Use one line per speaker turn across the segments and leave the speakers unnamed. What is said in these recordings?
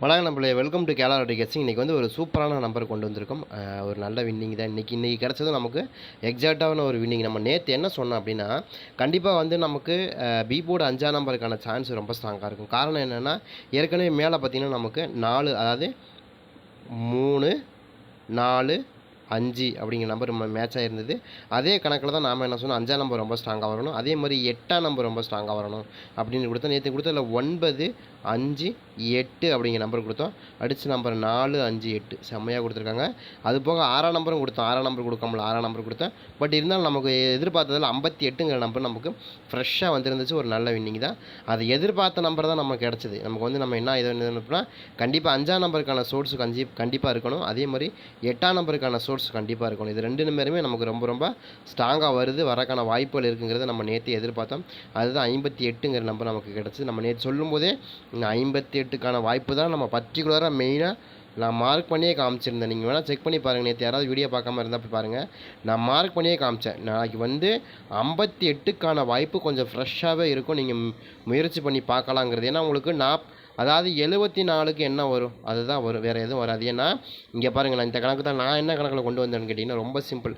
வணக்கம் நம்மளே welcome to கேலாரோடி கெஸ்டிங் இன்றைக்கி வந்து ஒரு சூப்பரான நம்பர் கொண்டு வந்திருக்கோம். ஒரு நல்ல வின்னிங் தான். இன்றைக்கி இன்றைக்கி கிடச்சது நமக்கு எக்ஸாக்டான ஒரு வின்னிங் நம்ம நேற்று என்ன சொன்னோம் அப்படின்னா கண்டிப்பாக வந்து நமக்கு பி போர்டு அஞ்சாம் நம்பருக்கான சான்ஸ் ரொம்ப ஸ்ட்ராங்காக இருக்கும். காரணம் என்னென்னா ஏற்கனவே மேலே பார்த்தீங்கன்னா நமக்கு நாலு அதாவது மூணு நாலு அஞ்சு அப்படிங்கிற நம்பர் மேட்ச் ஆகிருந்தது அதே கணக்கில் தான் நாம் என்ன சொன்னோம் அஞ்சாம் நம்பர் ரொம்ப ஸ்ட்ராங்காக வரணும். அதே மாதிரி எட்டாம் நம்பர் ரொம்ப ஸ்ட்ராங்காக வரணும் அப்படின்னு கொடுத்தா நேற்று கொடுத்ததில் ஒன்பது அஞ்சு எட்டு அப்படிங்கிற நம்பர் கொடுத்தோம். அடித்த நம்பர் நாலு அஞ்சு எட்டு. செம்மையாக கொடுத்துருக்காங்க. அது போக ஆறாம் நம்பரும் கொடுத்தோம். ஆறாம் நம்பர் கொடுக்காமல ஆறாம் நம்பர் கொடுத்தேன். பட் இருந்தாலும் நமக்கு எதிர்பார்த்ததில் ஐம்பத்தி எட்டுங்கிற நம்பர் நமக்கு ஃப்ரெஷ்ஷாக வந்துருந்துச்சு. ஒரு நல்ல வின்னிங் தான். அது எதிர்பார்த்த நம்பர் தான் நமக்கு கிடச்சிது. நமக்கு வந்து நம்ம என்ன இது அப்படின்னா கண்டிப்பாக அஞ்சாம் நம்பருக்கான சோர்ஸுக்கு கஞ்சி கண்டிப்பாக இருக்கணும். அதே மாதிரி எட்டாம் நம்பருக்கான சோர்ஸ் கண்டிப்பாக இருக்கணும். இது ரெண்டு நம்பருமே நமக்கு ரொம்ப ரொம்ப ஸ்ட்ராங்காக வருது. வரக்கான வாய்ப்புகள் இருக்குங்கிறத நம்ம நேற்று எதிர்பார்த்தோம். அதுதான் ஐம்பத்தி எட்டுங்கிற நம்பர் நமக்கு கிடச்சிது. நம்ம நேற்று சொல்லும்போதே ஐம்பத்தி எட்டுக்கான வாய்ப்பு தான் நம்ம பர்டிகுலராக மெயினாக நான் மார்க் பண்ணியே காமிச்சிருந்தேன். நீங்கள் வேணால் செக் பண்ணி பாருங்கள் நேற்று யாராவது வீடியோ பார்க்காம இருந்தால் போய் பாருங்கள் நான் மார்க் பண்ணியே காமிச்சேன். நாளைக்கு வந்து ஐம்பத்தி எட்டுக்கான வாய்ப்பு கொஞ்சம் ஃப்ரெஷ்ஷாகவே இருக்கும். நீங்கள் முயற்சி பண்ணி பார்க்கலாங்கிறது. ஏன்னா உங்களுக்கு நான் அதாவது எழுபத்தி நாலுக்கு என்ன வரும்? அதுதான் வரும். வேறு எதுவும் வராது. ஏன்னா இங்கே பாருங்கள் நான் இந்த கணக்கு தான் நான் என்ன கணக்கில் கொண்டு வந்தேன்னு கேட்டிங்கன்னா ரொம்ப சிம்பிள்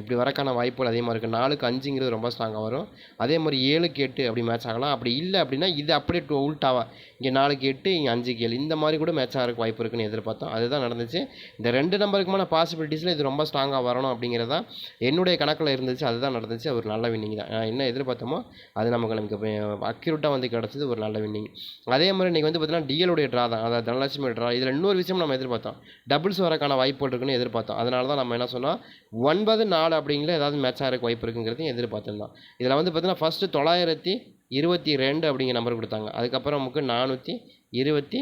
இப்படி வரக்கான வாய்ப்புகள் அதிகமாக இருக்குது நாலுக்கு அஞ்சுங்கிறது ரொம்ப ஸ்ட்ராங்காக வரும். அதே மாதிரி ஏழுக்கு எட்டு அப்படி மேட்ச் ஆகலாம். அப்படி இல்லை அப்படின்னா இது அப்படியே டூ உல்ட்டாவா இங்கே நாலுக்கு எட்டு இங்கே அஞ்சுக்கு ஏழு. இந்த மாதிரி கூட மேட்ச் ஆகிறதுக்கு வாய்ப்பு இருக்குன்னு எதிர்பார்த்தோம். அதுதான் நடந்துச்சு. இந்த ரெண்டு நம்பருக்குமான பாசிபிலிட்டிஸில் இது ரொம்ப ஸ்ட்ராங்காக வரணும் அப்படிங்கிறது தான் என்னுடைய கணக்கில் இருந்துச்சு. அதுதான் நடந்துச்சு. ஒரு நல்ல வின்னிங் தான். என்ன எதிர்பார்த்தோமோ அது நமக்கு நமக்கு அக்யூரேட்டாக வந்து கிடச்சது ஒரு நல்ல வின்னிங் அதே மாதிரி இன்றைக்கி வந்து பார்த்தீங்கன்னா டிஎலுடைய ட்ரா தான். அதாவது தனலட்சுமி ட்ரா இதில் இன்னொரு விஷயம் நம்ம எதிர்பார்த்தோம். டபுள்ஸ் வரக்கான வாய்ப்புகள் இருக்குன்னு எதிர்பார்த்தோம். அதனால தான் நம்ம என்ன சொன்னால் ஒன்பது நாலு அப்படிங்கிற ஏதாவது மேட்ச் ஆகிறக்கு வாய்ப்பு இருக்குங்கிறதையும் எதிர்பார்த்துருந்தோம். இதில் வந்து பார்த்தீங்கன்னா ஃபஸ்ட்டு தொள்ளாயிரத்தி இருபத்தி ரெண்டு அப்படிங்கிற நம்பர் கொடுத்தாங்க. அதுக்கப்புறம் நமக்கு நானூற்றி இருபத்தி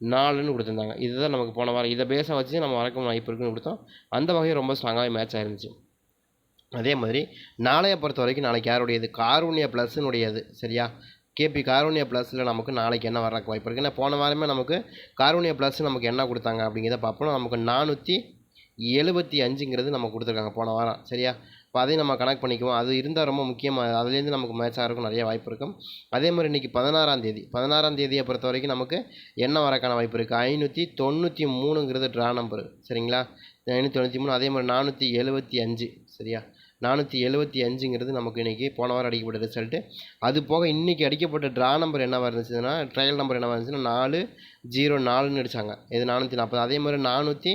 நாலுன்னு கொடுத்துருந்தாங்க. இதுதான் நமக்கு போன வாரம் இதை பேஸை வச்சு நம்ம வரக்கும் வாய்ப்பு இருக்குன்னு கொடுத்தோம். அந்த வகையில் ரொம்ப ஸ்ட்ராங்காகவே மேட்ச் ஆயிருந்துச்சு. அதே மாதிரி நாளைய பொறுத்த வரைக்கும் நாளைக்கு யாருடையது? காரூணிய ப்ளஸ்னுடையது சரியா? கேபி காரூணிய ப்ளஸில் நமக்கு நாளைக்கு என்ன வரக்கு வாய்ப்பு இருக்குது ஏன்னா போன வாரமே நமக்கு காரூணிய ப்ளஸ் நமக்கு என்ன கொடுத்தாங்க அப்படிங்கிறத பார்ப்போம். நமக்கு நானூற்றி எழுபத்தி அஞ்சுங்கிறது நம்ம கொடுத்துருக்காங்க போன வாரம். சரியா? இப்போ அதையும் நம்ம கனெக்ட் பண்ணிக்குவோம். அது இருந்தால் ரொம்ப முக்கியமாக அதுலேருந்து நமக்கு மேட்ச் ஆகிறக்கும் நிறைய வாய்ப்பு இருக்கும். அதே மாதிரி இன்றைக்கி பதினாறாம் தேதி பதினாறாம் தேதியை பொறுத்த வரைக்கும் நமக்கு என்ன வரக்கான வாய்ப்பு இருக்குது ஐநூற்றி தொண்ணூற்றி மூணுங்கிறது ட்ரா நம்பர் சரிங்களா? ஐநூற்றி தொண்ணூற்றி மூணு அதே மாதிரி நானூற்றி எழுபத்தி அஞ்சு. சரியா? நானூற்றி எழுபத்தி அஞ்சுங்கிறது நமக்கு இன்றைக்கி போன வாரம் அடிக்கப்பட்ட ரிசல்ட்டு அது போக இன்றைக்கி அடிக்கப்பட்ட ட்ரா நம்பர் என்னவாக இருந்துச்சுன்னா ட்ரையல் நம்பர் என்னவாக இருந்துச்சுன்னா நாலு ஜீரோ நாலுன்னு அடித்தாங்க இது நானூற்றி நாற்பது அதே மாதிரி நானூற்றி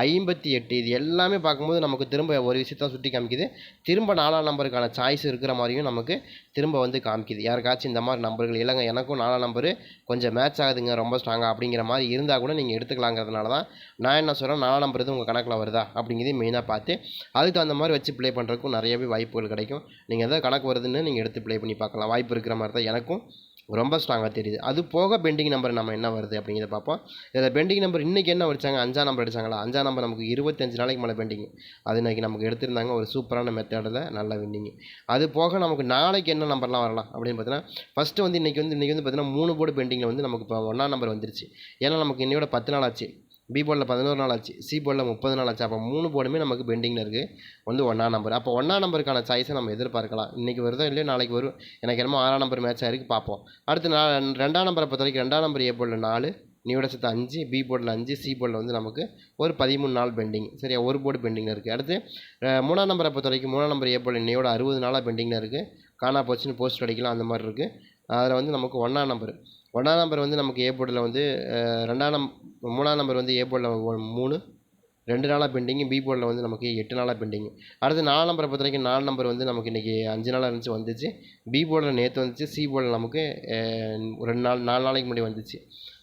ஐம்பத்தி எட்டு இது எல்லாமே பார்க்கும்போது நமக்கு திரும்ப ஒரு விஷயத்த சுட்டி காமிக்குது. திரும்ப நாலாம் நம்பருக்கான சாய்ஸ் இருக்கிற மாதிரியும் நமக்கு திரும்ப வந்து காமிக்குது. யாருக்காச்சும் இந்த மாதிரி நம்பர்கள் இல்லைங்க எனக்கும் நாலாம் நம்பரு கொஞ்சம் மேட்ச் ஆகுதுங்க ரொம்ப ஸ்ட்ராங்காக அப்படிங்கிற மாதிரி இருந்தால் கூட நீங்கள் எடுத்துக்கலாங்கிறதுனால தான் நான் என்ன சொல்கிறேன் நாலாம் நம்பர் இது உங்கள் கணக்கில் வருதா அப்படிங்கிறதையும் மெயினாக பார்த்து அதுக்கு தகுந்த மாதிரி வச்சு ப்ளே பண்ணுறதுக்கும் நிறையவே வாய்ப்புகள் கிடைக்கும். நீங்கள் எதாவது கணக்கு வருதுன்னு நீங்கள் எடுத்து ப்ளே பண்ணி பார்க்கலாம். வாய்ப்பு இருக்கிற மாதிரி தான் எனக்கும் ரொம்ப ஸ்ட்ராங்காக தெரியுது. அது போக பெண்டிங் நம்பர் நம்ம என்ன வருது அப்படிங்கிறத பார்ப்போம். இதில் பெண்டிங் நம்பர் இன்றைக்கி என்ன வச்சாங்க? அஞ்சாம் நம்பர் அடிச்சாங்களா? அஞ்சாம் நம்பர் நமக்கு இருபத்தஞ்சு நாளைக்கு மேலே பெண்டிங் அது இன்றைக்கி நமக்கு எடுத்திருந்தாங்க. ஒரு சூப்பரான மெத்தடில் நல்ல வின்னிங் அது போக நமக்கு நாளைக்கு என்ன நம்பர்லாம் வரலாம் அப்படின்னு பார்த்தீங்கன்னா ஃபஸ்ட்டு வந்து இன்றைக்கி வந்து இன்றைக்கி வந்து பார்த்தீங்கன்னா மூணு போர்டு பெண்டிங்கில் வந்து நமக்கு இப்போ ஒன்றாம் நம்பர் வந்துருச்சு. ஏன்னா நமக்கு இன்னையோட பத்து நாள் ஆச்சு. பி போர்டில் பதினோரு நாள் ஆச்சு சி போர்டில் முப்பது நாள் ஆச்சு அப்போ மூணு போர்டுமே நமக்கு பெண்டிங்கில் இருக்குது வந்து ஒன்றாம் நம்பர் அப்போ ஒன்றாம் நம்பருக்கான சாய்ஸை நம்ம எதிர்பார்க்கலாம். இன்றைக்கி வருதோ இல்லையோ நாளைக்கு வரும். எனக்கு என்னமோ ஆறாம் நம்பர் மேட்ச் ஆயிருக்கு பார்ப்போம். அடுத்து நான் ரெண்டாம் நம்பரை பொறுத்த வரைக்கும் ரெண்டாம் நம்பர் ஏ போர்டில் நாலு நியூட சத்து அஞ்சு பி போர்டில் அஞ்சு சி போர்டில் வந்து நமக்கு ஒரு பதிமூணு நாள் பெண்டிங் சரியா? ஒரு போர்டு பெண்டிங்கில் இருக்குது அடுத்து மூணாம் நம்பரை பொறுத்த வரைக்கும் மூணாம் நம்பர் ஏ போர்டில் இன்னையோட அறுபது நாளாக பெண்டிங்கில் இருக்குது காணா போச்சுன்னு போஸ்ட் அடிக்கலாம் அந்த மாதிரி இருக்குது அதில் வந்து நமக்கு ஒன்றாம் நம்பர் ஒன்றாம் நம்பர் வந்து நமக்கு ஏ போர்டில் வந்து ரெண்டாம் நம் மூணாம் நம்பர் வந்து ஏ போர்டில் மூணு ரெண்டு நாளாக பெண்டிங்கு பி போர்டில் வந்து நமக்கு எட்டு நாளாக பெண்டிங்கு அடுத்து நாலு நம்பரை பொறுத்த வரைக்கும் நாலு நம்பர் வந்து நமக்கு இன்றைக்கி அஞ்சு நாளாக இருந்துச்சு வந்துச்சு. பி போர்டில் நேற்று வந்துச்சு சி போர்டில் நமக்கு ஒரு ரெண்டு நாள் நாலு நாளைக்கு முன்னாடி வந்துச்சு.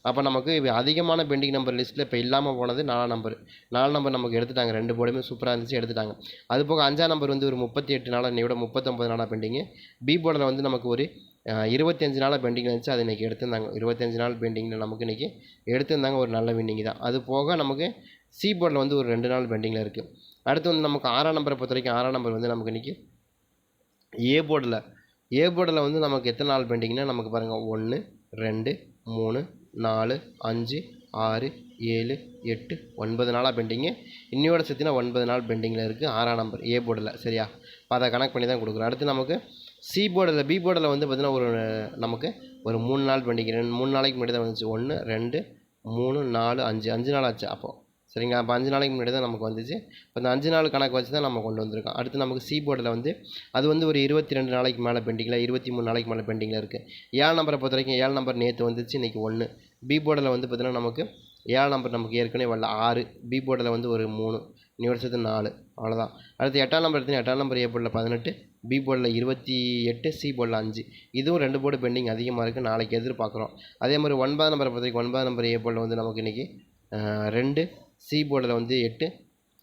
அப்போ நமக்கு அதிகமான பெண்டிங் நம்பர் லிஸ்ட்டில் இப்போ இல்லாமல் போனது நாலாம் நம்பர் நாலு நம்பர் நமக்கு எடுத்துட்டாங்க ரெண்டு போர்டுமே சூப்பராக இருந்துச்சு எடுத்துட்டாங்க. அது போக அஞ்சாம் நம்பர் வந்து ஒரு முப்பத்தி எட்டு நாளாக இன்னையோட முப்பத்தொம்பது நாளாக பெண்டிங்கு பி போர்டில் வந்து நமக்கு ஒரு இருபத்தஞ்சு நாளாக பெண்டிங்கில் இருந்துச்சு. அது இன்றைக்கி எடுத்திருந்தாங்க. இருபத்தஞ்சு நாள் பெண்டிங்கில் நமக்கு இன்றைக்கி எடுத்திருந்தாங்க. ஒரு நல்ல வின்னிங் தான். அது போக நமக்கு சி போர்டில் வந்து ஒரு ரெண்டு நாள் பெண்டிங்கில் இருக்குது அடுத்து வந்து நமக்கு ஆறாம் நம்பரை பொறுத்த வரைக்கும் ஆறாம் நம்பர் வந்து நமக்கு இன்றைக்கி ஏ போர்டில் ஏ போர்டில் வந்து நமக்கு எத்தனை நாள் பெண்டிங்னா நமக்கு பாருங்கள் ஒன்று ரெண்டு மூணு நாலு அஞ்சு ஆறு ஏழு எட்டு ஒன்பது நாளாக பெண்டிங்கு இன்னையோட சேர்த்தினா ஒன்பது நாள் பெண்டிங்கில் இருக்குது ஆறாம் நம்பர் ஏ போர்டில் சரியா? அதை கனெக்ட் பண்ணி தான் கொடுக்குறோம். அடுத்து நமக்கு சி போர்டில் பி போர்டில் வந்து பார்த்திங்கன்னா ஒரு நமக்கு ஒரு மூணு நாள் பெண்டிங் ரெண்டு மூணு நாளைக்கு முன்னாடி தான் வந்துச்சு. ஒன்று ரெண்டு மூணு நாலு அஞ்சு. அஞ்சு நாள் ஆச்சு அப்போது சரிங்களா? அப்போ அஞ்சு நாளைக்கு முன்னாடி தான் நமக்கு வந்துச்சு. இப்போ இந்த அஞ்சு நாள் கணக்கு வச்சு தான் நம்ம கொண்டு வந்திருக்கோம். அடுத்து நமக்கு சி போர்டில் வந்து அது வந்து ஒரு இருபத்தி ரெண்டு நாளைக்கு மேலே பெண்டிங்கில் இருபத்தி மூணு நாளைக்கு மேலே பெண்டிங்கில் இருக்குது ஏழு நம்பரை பொறுத்த வரைக்கும் ஏழு நம்பர் நேற்று வந்துச்சு இன்றைக்கி ஒன்று பி போர்டில் வந்து பார்த்திங்கன்னா நமக்கு ஏழு நம்பர் நமக்கு ஏற்கனவே வரல. ஆறு. பி போர்டில் வந்து ஒரு மூணு. நீ வருஷத்து நாலு. அவ்வளோதான் அடுத்து எட்டாம் நம்பர் எடுத்தீங்கன்னா எட்டாம் நம்பர் ஏ போர்டில் பதினெட்டு. பி போர்டில் இருபத்தி எட்டு சி போர்டில் அஞ்சு. இதுவும் ரெண்டு போர்டு பெண்டிங் அதிகமாக இருக்குது நாளைக்கு எதிர்பார்க்குறோம். அதே மாதிரி ஒன்பதாம் நம்பரை பொறுத்த வரைக்கும் ஒன்பதாம் நம்பர் ஏ போர்டில் வந்து நமக்கு இன்றைக்கி ரெண்டு சி போர்டில் வந்து எட்டு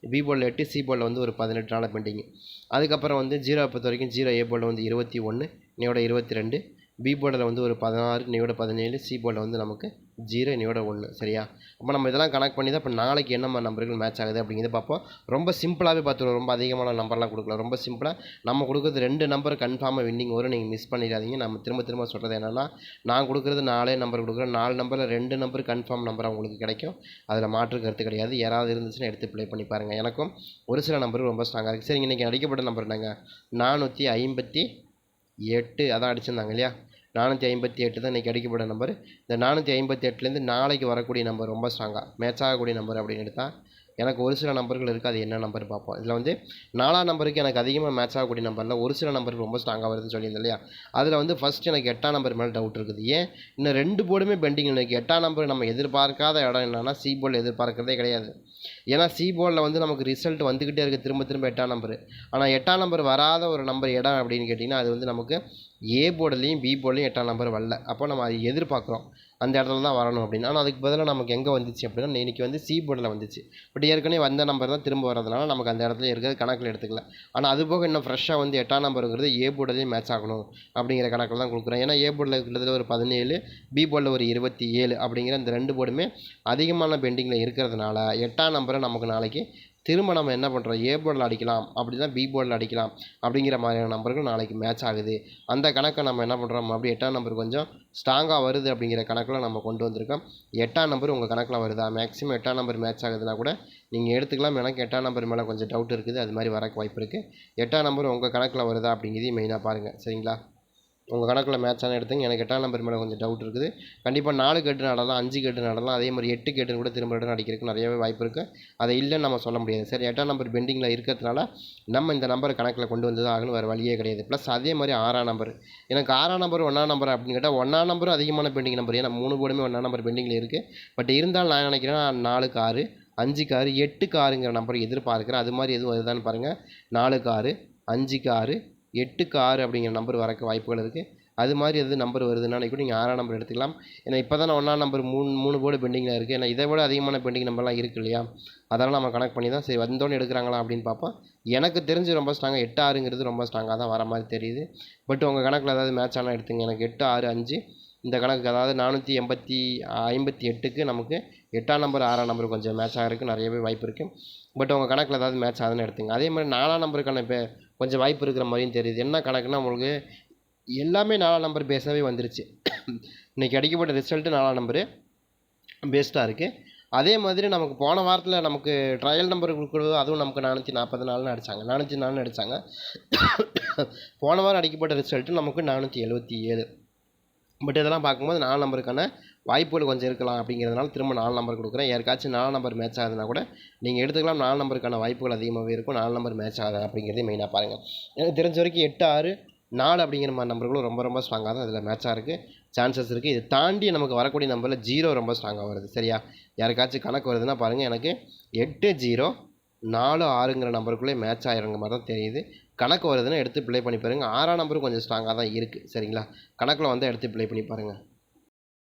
பி போர்டில் எட்டு சி போர்டில் வந்து ஒரு பதினெட்டு நாள் பெண்டிங்கு அதுக்கப்புறம் வந்து ஜீரோ பொறுத்த வரைக்கும் ஜீரோ ஏ போர்டில் வந்து இருபத்தி ஒன்று இன்னையோட இருபத்தி ரெண்டு. பி போர்டில் வந்து ஒரு பதினாறு இன்னையோட பதினேழு சி போர்டில் வந்து நமக்கு ஜீரோ என்னையோட ஒன்று சரியா? அப்போ நம்ம இதெல்லாம் கனெக்ட் பண்ணி தான் இப்போ நாளைக்கு என்னம்மா நம்பர்கள் மேட்ச் ஆகுது அப்படிங்கிறத பார்ப்போம். ரொம்ப சிம்பிளாகவே பார்த்துருவோம். ரொம்ப அதிகமான நம்பர்லாம் கொடுக்கல. ரொம்ப சிம்பிளாக நம்ம கொடுக்குறது ரெண்டு நம்பர் கன்ஃபார்மாக வின்னிங் வரும் நீங்கள் மிஸ் பண்ணிடாதீங்க. நம்ம திரும்ப திரும்ப சொல்கிறது என்னென்னா நான் கொடுக்குறது நாலே நம்பர் கொடுக்குறேன். நாலு நம்பரில் ரெண்டு நம்பர் கன்ஃபார்ம் நம்பர் உங்களுக்கு கிடைக்கும். அதில் மாற்று கருத்து கிடையாது. யாராவது இருந்துச்சுன்னா எடுத்து ப்ளே பண்ணி பாருங்கள் எனக்கும் ஒரு சில நம்பர் ரொம்ப ஸ்ட்ராங்காக இருக்குது சரி இன்றைக்கி அடிக்கப்பட்ட நம்பர் என்னங்க? நானூற்றி ஐம்பத்தி எட்டு. அதான் அடிச்சிருந்தாங்க இல்லையா? நானூற்றி ஐம்பத்தி எட்டு தான் இன்றைக்கி அடிக்கப்பட்ட நம்பர் இந்த நானூற்றி ஐம்பத்தி எட்டுலேருந்து நாளைக்கு வரக்கூடிய நம்பர் ரொம்ப ஸ்ட்ராங்காக மேட்ச் ஆகக்கூடிய நம்பர் அப்படின்னு எடுத்தால் எனக்கு ஒரு சில நம்பர்கள் இருக்குது அது என்ன நம்பர் பார்ப்போம். இதில் வந்து நாலாம் நம்பருக்கு எனக்கு அதிகமாக மேட்ச் ஆகக்கூடிய நம்பரில் ஒரு சில நம்பருக்கு ரொம்ப ஸ்ட்ராங்காக வருதுன்னு சொல்லியிருந்தேன் இல்லையா? அதில் வந்து ஃபஸ்ட் எனக்கு எட்டாம் நம்பர் மேலே டவுட் இருக்குது. ஏன்? இன்னும் ரெண்டு போர்டுமே பெண்டிங் இருக்குது எட்டாம் நம்பர் நம்ம எதிர்பார்க்காத இடம் என்னென்னா சி போர்டில் எதிர்பார்க்கறதே கிடையாது. ஏன்னா சி போர்டில் வந்து நமக்கு ரிசல்ட் வந்துக்கிட்டே இருக்குது திரும்ப திரும்ப எட்டாம் நம்பர் ஆனால் எட்டாம் நம்பர் வராத ஒரு நம்பர் இடம் அப்படின்னு கேட்டிங்கன்னா அது வந்து நமக்கு ஏ போர்டுலேயும் பி போர்டுலேயும் எட்டாம் நம்பர் வரல. அப்போ நம்ம அதை எதிர்பார்க்குறோம். அந்த இடத்துல தான் வரணும் அப்படின்னு. ஆனால் அதுக்கு பதிலாக நமக்கு எங்கே வந்துச்சு அப்படின்னா இன்றைக்கி வந்து சி போர்டில் வந்துச்சு. பட் ஏற்கனவே வந்த நம்பர் தான் திரும்ப வரதுனால நமக்கு அந்த இடத்துல இருக்கிறது கணக்கில் எடுத்துக்கல. ஆனால் அது போக இன்னும் ஃப்ரெஷ்ஷாக வந்து எட்டாம் நம்பருங்கிறது ஏ போர்டுலேயும் மேட்ச் ஆகணும் அப்படிங்கிற கணக்கில் தான் கொடுக்குறேன் ஏன்னா ஏ போர்டில் கிட்டத்தட்ட ஒரு பதினேழு பி போர்டில் ஒரு இருபத்தி ஏழு அப்படிங்கிற இந்த ரெண்டு போர்டுமே அதிகமான பெண்டிங்கில் இருக்கிறதுனால எட்டாம் நம்பரை நமக்கு நாளைக்கு திரும்ப நம்ம என்ன பண்ணுறோம் ஏ போர்டில் அடிக்கலாம். அப்படி தான் பி போர்டில் அடிக்கலாம். அப்படிங்கிற மாதிரியான நம்பர்கள் நாளைக்கு மேட்ச் ஆகுது. அந்த கணக்கை நம்ம என்ன பண்ணுறோம் அப்படி எட்டாம் நம்பர் கொஞ்சம் ஸ்ட்ராங்காக வருது அப்படிங்கிற கணக்கில் நம்ம கொண்டு வந்திருக்கோம். எட்டாம் நம்பர் உங்கள் கணக்கில் வருதா? மேக்ஸிமம் எட்டாம் நம்பர் மேட்ச் ஆகுதுன்னா கூட நீங்கள் எடுத்துக்கலாம். எனக்கு எட்டாம் நம்பர் மேலே கொஞ்சம் டவுட் இருக்குது. அது மாதிரி வரக்கு வாய்ப்பு இருக்குது எட்டாம் நம்பர் உங்கள் கணக்கில் வருதா அப்படிங்கிறதையும் மெயினாக பாருங்கள் சரிங்களா? உங்கள் கணக்கில் மேட்ச் ஆனால் எடுத்துங்க எனக்கு எட்டாம் நம்பர் மேலே கொஞ்சம் டவுட் இருக்குது. கண்டிப்பாக நாலு கட்டு நடலாம் அஞ்சு கட்டு நடலாம் அதே மாதிரி எட்டு கட்டு கூட திரும்ப ரிட்டன் அடிக்கிறதுக்கு நிறையவே வாய்ப்பு இருக்குது அதை இல்லைன்னு நம்ம சொல்ல முடியாது. சரி எட்டாம் நம்பர் பெண்டிங்கில் இருக்கிறதுனால நம்ம இந்த நம்பர் கணக்கில் கொண்டு வந்து தான் ஆகணும் வேறு வழியே கிடையாது. ப்ளஸ் அதே மாதிரி ஆறாம் நம்பர் எனக்கு ஆறாம் நம்பர் ஒன்றாம் நம்பர் அப்படின்னு கேட்டால் ஒன்றாம் நம்பரும் அதிகமான பெண்டிங் நம்பர் ஏன்னா மூணு போர்டுமே ஒன்றாம் நம்பர் பெண்டிங்கில் இருக்குது பட் இருந்தாலும் நான் நினைக்கிறேன் நாலுக்கு ஆறு அஞ்சு காரு எட்டு காருங்கிற நம்பரை எதிர்பார்க்குறேன். அது மாதிரி எதுவும் வருதான்னு பாருங்கள் நாலு காரு அஞ்சு காரு எட்டுக்கு ஆறு அப்படிங்கிற நம்பர் வரக்கு வாய்ப்புகள் இருக்குது அது மாதிரி எது நம்பர் வருதுன்னா கூட நீங்கள் ஆறாம் நம்பர் எடுத்துக்கலாம். ஏன்னா இப்போ தான் ஒன்றாம் நம்பர் மூணு மூணு போர்டு பெண்டிங்கில் இருக்குது ஏன்னா இதை விட அதிகமான பெண்டிங் நம்பர்லாம் இருக்குது இல்லையா? அதெல்லாம் நம்ம கனெக்ட் பண்ணி தான் சரி வந்தோன்னு எடுக்கிறாங்களா அப்படின்னு பார்ப்போம். எனக்கு தெரிஞ்சு ரொம்ப ஸ்ட்ராங்காக எட்டு ஆறுங்கிறது ரொம்ப ஸ்ட்ராங்காக தான் வர மாதிரி தெரியுது. பட் உங்கள் கணக்கில் ஏதாவது மேட்ச் ஆனால் எடுத்துங்க. எனக்கு எட்டு ஆறு அஞ்சு இந்த கணக்கு அதாவது நானூற்றி எண்பத்தி ஐம்பத்தி எட்டுக்கு நமக்கு எட்டாம் நம்பர் ஆறாம் நம்பர் கொஞ்சம் மேட்ச் ஆகிறதுக்கு நிறையவே வாய்ப்பு இருக்குது பட் உங்கள் கணக்கில் ஏதாவது மேட்ச் ஆகுதுன்னு எடுத்துங்க. அதே மாதிரி நாலாம் நம்பருக்கான இப்போ கொஞ்சம் வாய்ப்பு இருக்கிற மாதிரியும் தெரியுது. என்ன கணக்குன்னா உங்களுக்கு எல்லாமே நாலாம் நம்பர் பேஸாகவே வந்துருச்சு. இன்றைக்கி அடிக்கப்பட்ட ரிசல்ட்டு நாலாம் நம்பரு பெஸ்ட்டாக இருக்குது அதே மாதிரி நமக்கு போன வாரத்தில் நமக்கு ட்ரையல் நம்பர் கொடுக்குறது அதுவும் நமக்கு நானூற்றி நாற்பது நாள்னு அடித்தாங்க நானூற்றி நாலுன்னு அடித்தாங்க போன வாரம் அடிக்கப்பட்ட ரிசல்ட்டு நமக்கு நானூற்றி எழுபத்தி ஏழு. பட் இதெல்லாம் பார்க்கும்போது நாலு நம்பருக்கான வாய்ப்புகள் கொஞ்சம் இருக்கலாம் அப்படிங்கிறதுனால திரும்ப நாலு நம்பர் கொடுக்குறேன். யாருக்காச்சும் நாலு நம்பர் மேட்ச் ஆகுதுன்னா கூட நீங்கள் எடுத்துக்கலாம். நாலு நம்பருக்கான வாய்ப்புகள் அதிகமாகவே இருக்கும். நாலு நம்பர் மேட்ச் ஆகுது அப்படிங்கிறதே மெயினாக பாருங்கள் எனக்கு தெரிஞ்ச வரைக்கும் எட்டு ஆறு நாலு அப்படிங்கிற மாதிரி நம்பர்களும் ரொம்ப ரொம்ப ஸ்ட்ராங்காக தான் அதில் மேட்சாக இருக்குது சான்சஸ் இருக்குது இதை தாண்டி நமக்கு வரக்கூடிய நம்பரில் ஜீரோ ரொம்ப ஸ்ட்ராங்காக வருது. சரியா? யாருக்காச்சும் கணக்கு வருதுன்னா பாருங்கள் எனக்கு எட்டு ஜீரோ நாலு ஆறுங்கிற நம்பருக்குள்ளே மேட்ச் ஆகிருங்க மாதிரி தான் தெரியுது. கணக்கு வருதுன்னா எடுத்து ப்ளே பண்ணி பாருங்கள் ஆறாம் நம்பரும் கொஞ்சம் ஸ்ட்ராங்காக தான் இருக்குது சரிங்களா? கணக்கில் வந்து எடுத்து ப்ளே பண்ணி பாருங்கள்